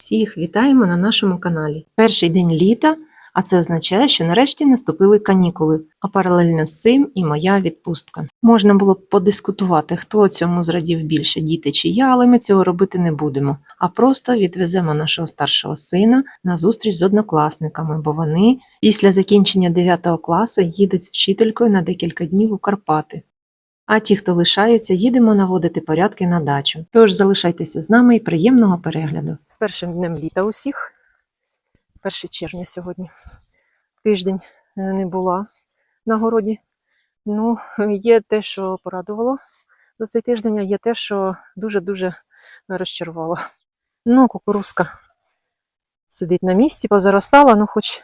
Всіх вітаємо на нашому каналі. Перший день літа, а це означає, що нарешті наступили канікули, а паралельно з цим і моя відпустка. Можна було б подискутувати, хто цьому зрадів більше, діти чи я, але ми цього робити не будемо. А просто відвеземо нашого старшого сина на зустріч з однокласниками, бо вони після закінчення 9 класу їдуть з вчителькою на декілька днів у Карпати. А ті, хто лишаються, їдемо наводити порядки на дачу. Тож залишайтеся з нами і приємного перегляду. З першим днем літа усіх. 1 червня сьогодні. Тиждень е, не була на городі. Ну, є те, що порадувало за цей тиждень, а є те, що дуже-дуже розчарувало. Ну, кукурузка сидить на місці, позаростала, ну хоч,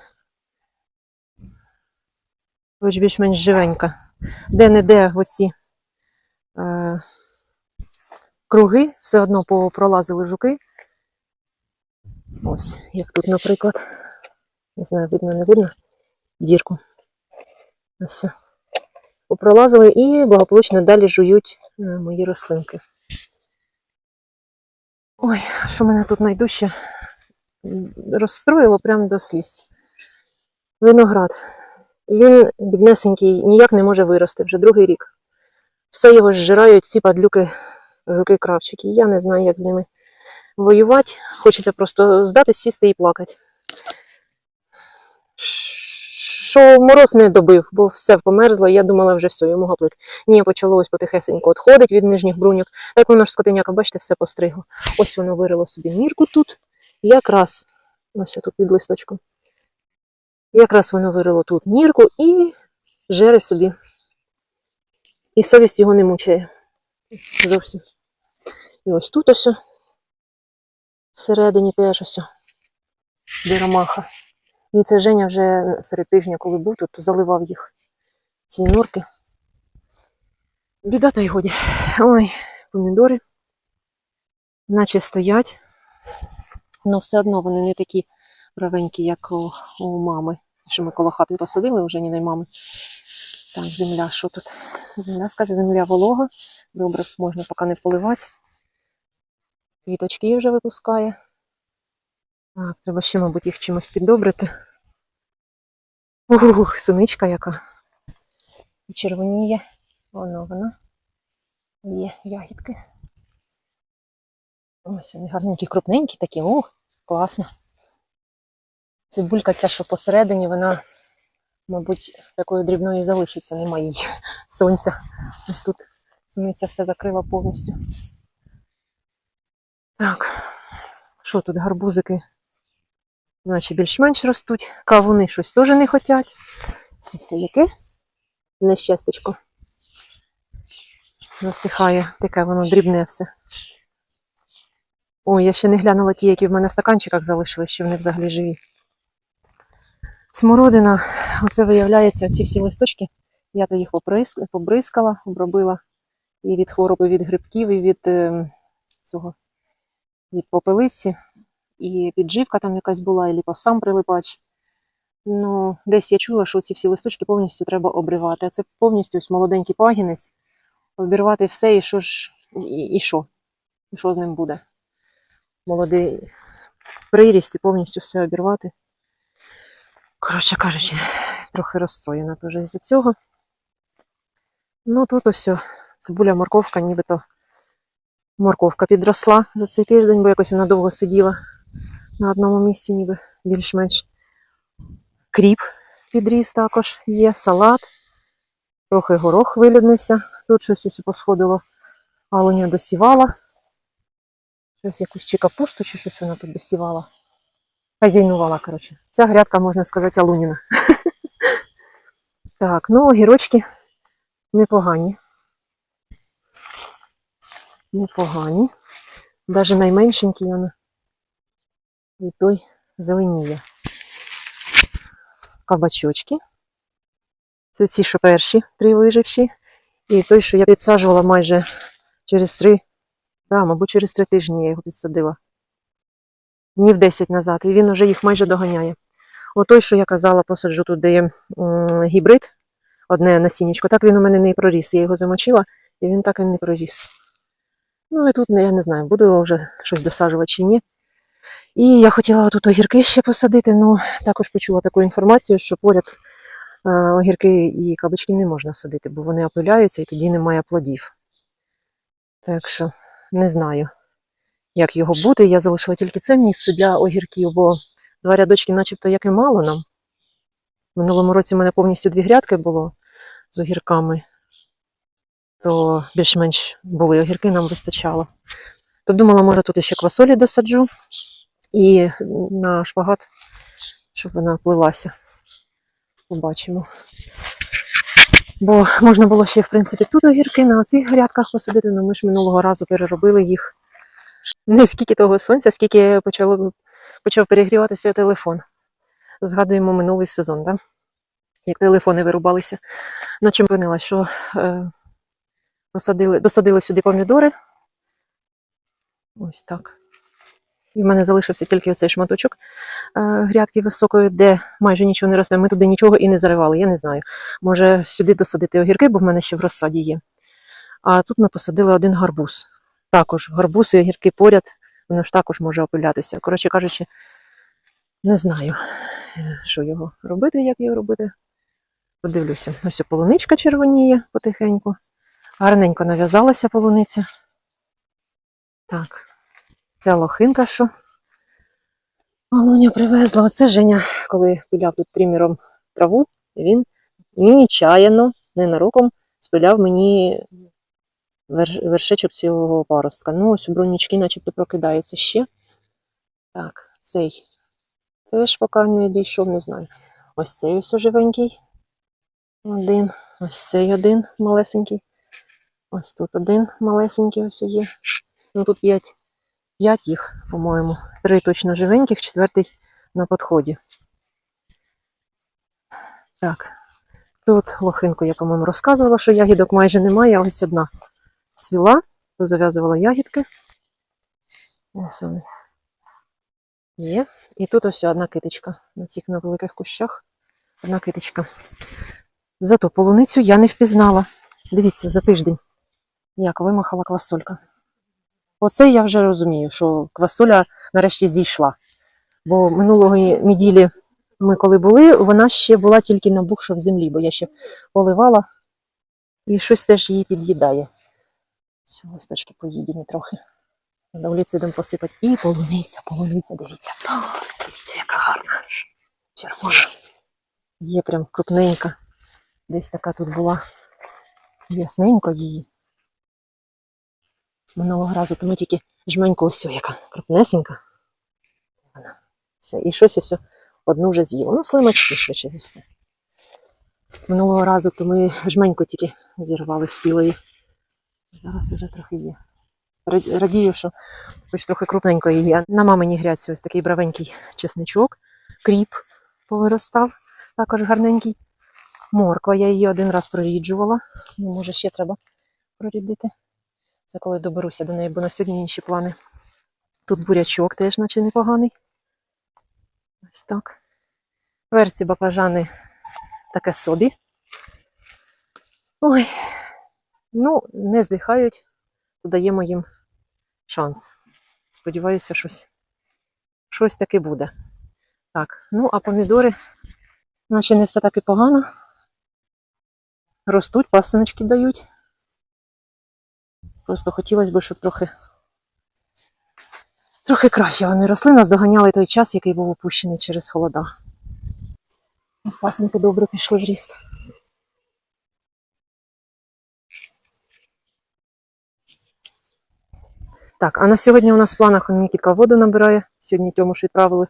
хоч більш-менш живенька. Де-не-де оці круги, все одно пролазили жуки. Ось, як тут, наприклад, не знаю, видно, не видно дірку. Ось. Попролазили і благополучно далі жують е, мої рослинки. Ой, що мене тут найдужче розстроїло прямо до сліз. Виноград. Він біднесенький, ніяк не може вирости вже другий рік. Все його зжирають ці падлюки, жуки кравчики. Я не знаю, як з ними воювати. Хочеться просто здати, сісти і плакати. Що мороз не добив, бо все померзло, і я думала, вже все, йому гаплик. Ні, почало ось потихесенько відходить від нижніх бруньок. Так воно ж скотиняка, бачите, все постригло. Ось воно вирило собі нірку тут. Якраз, ось тут під листочком. Якраз воно вирило тут нірку і жере собі. І совість його не мучає. Зовсім. І ось тут ось. Всередині теж ось. Біромаха. І це Женя вже серед тижня, коли був тут, заливав їх. Ці норки. Біда та й годі. Ой, помідори. Наче стоять. але все одно вони не такі правенькі, як у, у мами. Що ми коло хати посадили вже ні мами. Так, земля, що тут? Земля, скаже, земля волога. Добре, можна поки не поливати. Квіточки вже випускає. Так, треба ще, мабуть, їх чимось піддобрити. Ух, синичка яка. Червоніє. Воно вона. Є ягідки. Ось вони гарненькі, крупненькі такі. Ух, класно. Цибулька ця, що посередині, вона, мабуть, такою дрібною залишиться, немає її сонця. Ось тут суниця все закрила повністю. Так, що тут гарбузики? Наче більш-менш ростуть. Кавуни щось теж не хочуть. Ось яке нещастечко. Засихає, таке воно дрібне все. Ой, я ще не глянула ті, які в мене в стаканчиках залишились, що вони взагалі живі. Смородина, оце виявляється, ці всі листочки. Я то їх побризкала, обробила і від хвороби, від грибків, і від е, цього від попелиці, і підживка там якась була, і ліпосам прилипач. Ну, десь я чула, що ці всі листочки повністю треба обривати. А це повністю ось молоденький пагінець. Обірвати все, і що ж, і, і що? І що з ним буде? Молодий приріст і повністю все обірвати. Коротше кажучи, трохи розстроєна теж із-за цього. Ну, тут ось цибуля, морковка, нібито морковка підросла за цей тиждень, бо якось вона довго сиділа на одному місці, ніби більш-менш. Кріп підріс також є, салат. Трохи горох вилюднився. Тут щось ось посходило, алоня досівала. Щось якусь чи капусту, чи щось вона тут досівала. Хазяйнувала, коротше. Ця грядка, можна сказати, алуніна. Так, ну огірочки непогані. Непогані. Навіть найменшенький вона. І той зеленіє. Кабачочки. Це ці, що перші три виживші. І той, що я підсаджувала майже через три, да, мабуть, через три тижні я його підсадила. Днів 10 назад. І він вже їх майже доганяє. Отой, що я казала, посаджу туди гібрид, одне насіннячко, так він у мене не проріс. Я його замочила, і він так і не проріс. Ну і тут я не знаю, буду вже щось досаджувати чи ні. І я хотіла тут огірки ще посадити, але також почула таку інформацію, що поряд е, огірки і кабачки не можна садити, бо вони опиляються і тоді немає плодів. Так що не знаю, як його бути. Я залишила тільки це місце для огірків, бо два рядочки, начебто, як і мало нам. Минулому році в мене повністю дві грядки було з огірками, то більш-менш були огірки, нам вистачало. То думала, може, тут ще квасолі досаджу і на шпагат, щоб вона плилася. Побачимо. Бо можна було ще, в принципі, тут огірки на цих грядках посадити, але ми ж минулого разу переробили їх. Не скільки того сонця, скільки почало, почав перегріватися телефон. Згадуємо минулий сезон, да? як телефони вирубалися. На чим винила, що е, посадили, досадили сюди помідори. Ось так. І в мене залишився тільки оцей шматочок е, грядки високої, де майже нічого не росте. Ми туди нічого і не заривали, я не знаю. Може сюди досадити огірки, бо в мене ще в розсаді є. А тут ми посадили один гарбуз. Також гарбуз і огірки поряд, воно ж також може опилятися. Коротше кажучи, не знаю, що його робити, як його робити. Подивлюся. Ось полуничка червоніє потихеньку. Гарненько нав'язалася полуниця. Так. Ця лохинка, що Алоня привезла. Оце Женя, коли пиляв тут трімером траву, він нечаянно, ненароком спиляв мені вершечок цього паростка. Ну, ось у бронічки начебто прокидається ще. Так, цей теж поки не дійшов, не знаю. Ось цей ось живенький. Один. Ось цей один малесенький. Ось тут один малесенький ось є. Ну тут п'ять. П'ять їх, по-моєму. Три точно живеньких, четвертий на підході. Так. Тут лохинку я, по-моєму, розказувала, що ягідок майже немає, а ось одна цвіла, зав'язувала ягідки. Ось вони. Є. І тут ось одна китичка на цих невеликих кущах. Одна китичка. Зато полуницю я не впізнала. Дивіться, за тиждень, як вимахала квасолька. Оце я вже розумію, що квасоля нарешті зійшла. Бо минулої неділі ми коли були, вона ще була тільки набухша в землі, бо я ще поливала і щось теж її під'їдає. Ці листочки поїдені трохи. Треба вліцидом посипати. І полуниця, полуниця, дивіться. Дивіться, яка гарна. Червона. Є прям крупненька. Десь така тут була. Ясненько її. Минулого разу то ми тільки жменько ось, яка крупнесенька. Все. І щось ось одну вже з'їла. Ну, слимачки швидше за все. Минулого разу то ми жменько тільки зірвали з пілої. Зараз вже трохи є. Радію, що хоч трохи крупненько. А На маминій грядці ось такий бравенький чесничок, кріп повиростав, також гарненький. Морква, я її один раз проріджувала. Ну, може, ще треба прорідити. Це коли доберуся до неї, бо на сьогодні інші плани. Тут бурячок теж, наче непоганий. Ось так. Верці баклажани таке собі. Ой. Ну, не здихають, то даємо їм шанс. Сподіваюся, щось, щось таки буде. Так, ну а помідори, наче не все так і погано. Ростуть, пасиночки дають. Просто хотілося б, щоб трохи, трохи краще вони росли. Нас доганяли той час, який був опущений через холода. Пасинки добре пішли в ріст. Так, а на сьогодні у нас в планах Нікітка воду набирає. Сьогодні Тьомуш відправили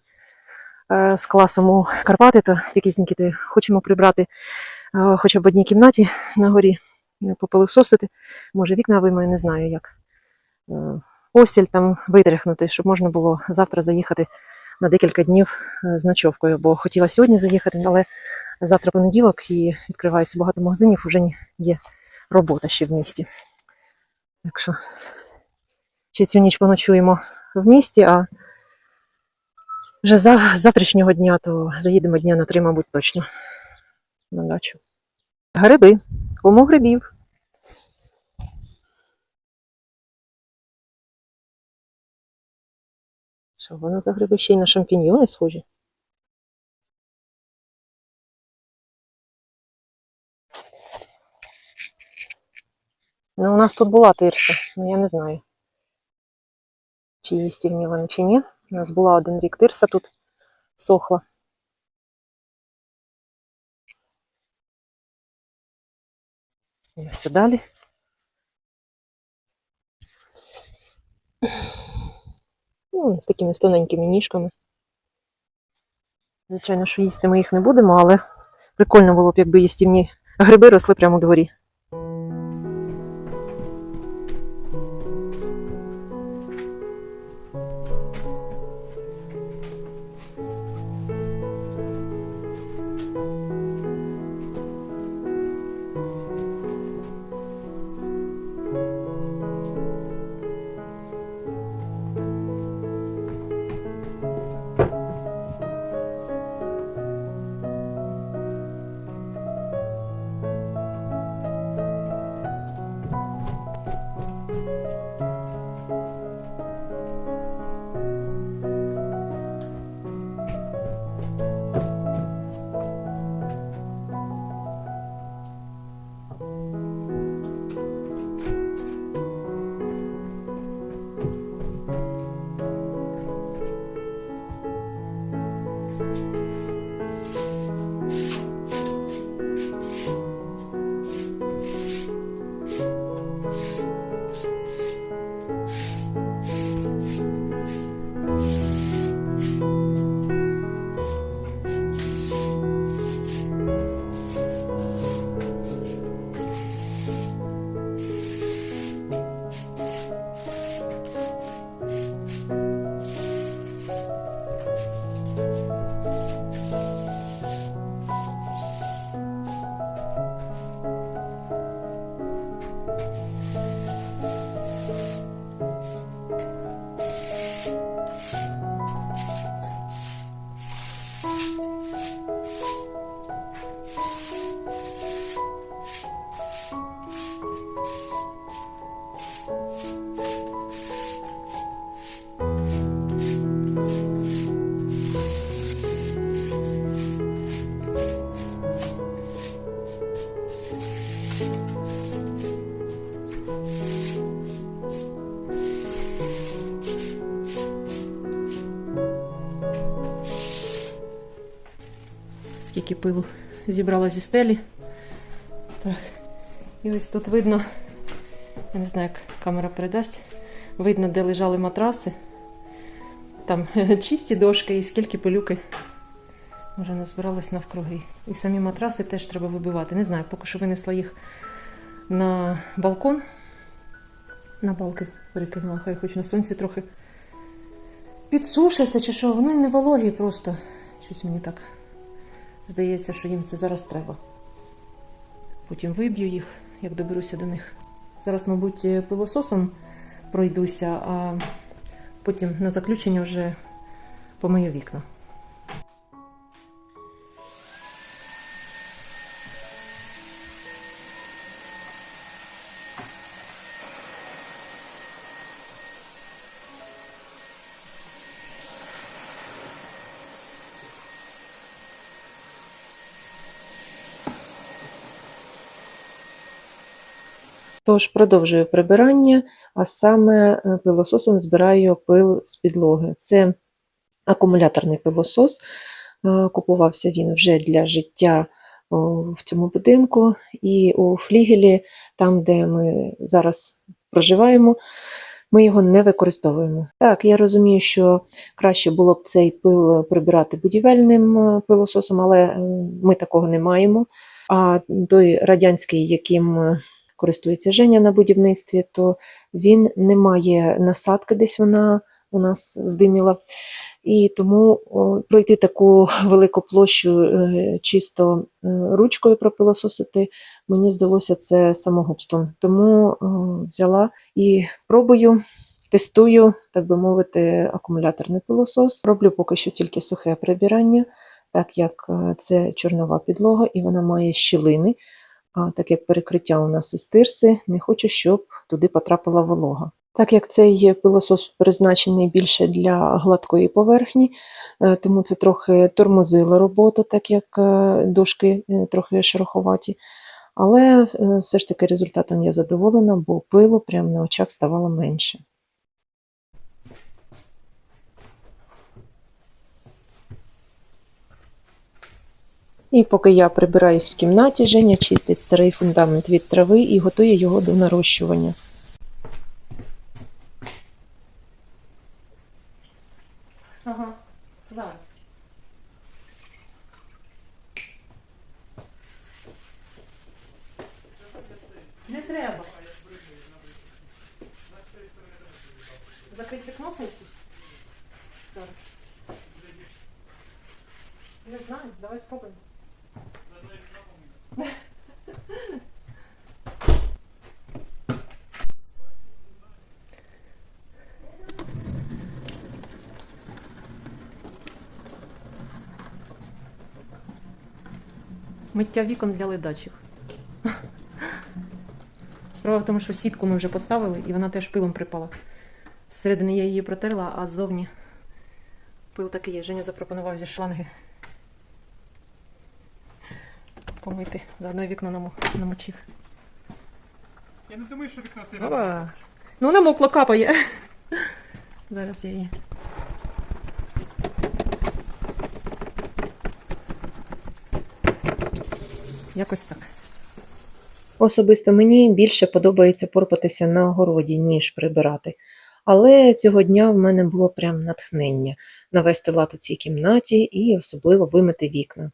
е, з класом у Карпати, то тільки з Нікітою хочемо прибрати е, хоча б в одній кімнаті на горі, е, попилисосити. Може, вікна вимою, не знаю як. Е, Постіль там витряхнути, щоб можна було завтра заїхати на декілька днів е, з ночовкою, бо хотіла сьогодні заїхати, але завтра понеділок і відкривається багато магазинів, вже є робота ще в місті. Так що ще цю ніч поночуємо в місті, а вже за завтрашнього дня, то заїдемо дня на три, мабуть, точно на дачу. Гриби. Кому грибів? Що воно за гриби ще й на шампіньйони схожі? Ну, у нас тут була тирса, ну я не знаю, чи їстівні вони, чи ні. У нас була один рік тирса тут сохла. І все далі. Ну, з такими тоненькими ніжками. Звичайно, що їсти ми їх не будемо, але прикольно було б, якби їстівні гриби росли прямо у дворі. Скільки пилу зібрала зі стелі. Так. І ось тут видно, я не знаю, як камера передасть, видно, де лежали матраси. Там чисті дошки і скільки пилюки вже назбиралось навкруги. І самі матраси теж треба вибивати. Не знаю, поки що винесла їх на балкон. На балки перекинула, хай хоч на сонці трохи підсушаться чи що. Вони не вологі просто. Щось мені так Здається, що їм це зараз треба. Потім виб'ю їх, як доберуся до них. Зараз, мабуть, пилососом пройдуся, а потім на заключення вже помию вікна. Тож продовжую прибирання, а саме е, пилососом збираю пил з підлоги. Це акумуляторний пилосос. Е, Купувався він вже для життя в цьому будинку. І у флігелі, там, де ми зараз проживаємо, ми його не використовуємо. Так, я розумію, що краще було б цей пил прибирати будівельним е, пилососом, але ми такого не маємо. А той радянський, яким користується Женя на будівництві, то він не має насадки, десь вона у нас здиміла. І тому пройти таку велику площу е, чисто е, ручкою пропилососити, мені здалося це самогубством. Тому взяла і пробую, тестую, так би мовити, акумуляторний пилосос. Роблю поки що тільки сухе прибирання, так як е, це чорнова підлога і вона має щілини. Так як перекриття у нас із тирси, не хочу, щоб туди потрапила волога. Так як цей пилосос призначений більше для гладкої поверхні, е, тому це трохи тормозило роботу, так як е, дошки е, трохи шероховаті. Але все ж таки результатом я задоволена, бо пилу прямо на очах ставало менше. І поки я прибираюсь в кімнаті, Женя чистить старий фундамент від трави і готує його до нарощування. Ага, зараз. Не треба. Закрити вікно сенсі? Зараз. Не знаю, давай спробуємо. Миття вікон для ледачих. Справа в тому, що сітку ми вже поставили, і вона теж пилом припала. Зсередини я її протерла, а ззовні пил такий є. Женя запропонував зі шланги помити. Заодно вікно намочив. Я не думаю, що вікно. Опа. Ну, намокло капає. Зараз я її. Якось так. Особисто мені більше подобається порпатися на огороді, ніж прибирати. Але цього дня в мене було прям натхнення навести лад у цій кімнаті і особливо вимити вікна.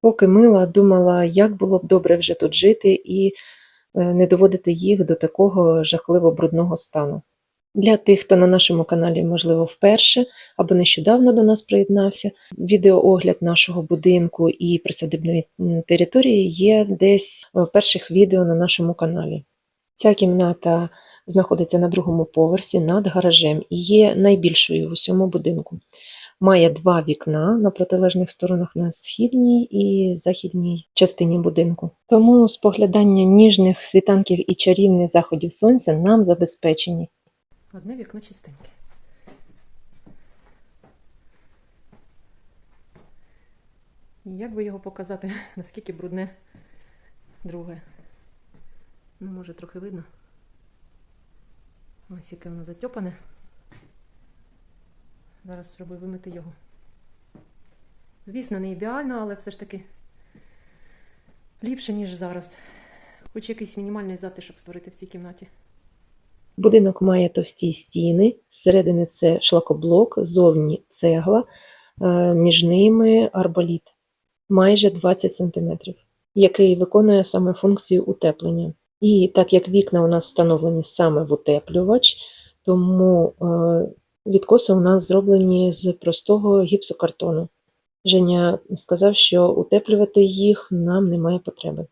Поки мила, думала, як було б добре вже тут жити і е, не доводити їх до такого жахливо брудного стану. Для тих, хто на нашому каналі, можливо, вперше або нещодавно до нас приєднався, відеоогляд нашого будинку і присадибної території є десь в перших відео на нашому каналі. Ця кімната знаходиться на другому поверсі над гаражем і є найбільшою в усьому будинку. Має два вікна на протилежних сторонах на східній і західній частині будинку. Тому споглядання ніжних світанків і чарівних заходів сонця нам забезпечені. Одне вікно чистеньке. І Як би його показати, наскільки брудне друге? Ну, може, трохи видно. Ось яке воно затьопане. Зараз спробую вимити його. Звісно, не ідеально, але все ж таки ліпше, ніж зараз. Хоч якийсь мінімальний затишок створити в цій кімнаті. Будинок має товсті стіни, зсередини це шлакоблок, зовні цегла, е, між ними арболіт майже 20 см, який виконує саме функцію утеплення. І так як вікна у нас встановлені саме в утеплювач, тому е, відкоси у нас зроблені з простого гіпсокартону. Женя сказав, що утеплювати їх нам немає потреби.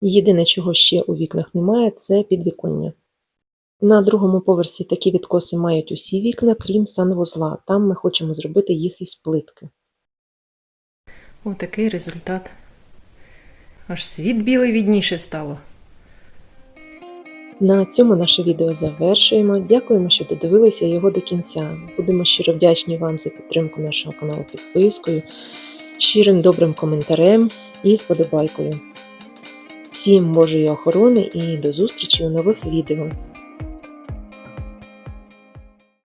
Єдине, чого ще у вікнах немає, це підвіконня. На другому поверсі такі відкоси мають усі вікна, крім санвузла. Там ми хочемо зробити їх із плитки. Отакий результат. Аж світ білий відніше стало. На цьому наше відео завершуємо. Дякуємо, що додивилися його до кінця. Будемо щиро вдячні вам за підтримку нашого каналу підпискою, щирим добрим коментарем і вподобайкою. Всім Божої охорони і до зустрічі у нових відео.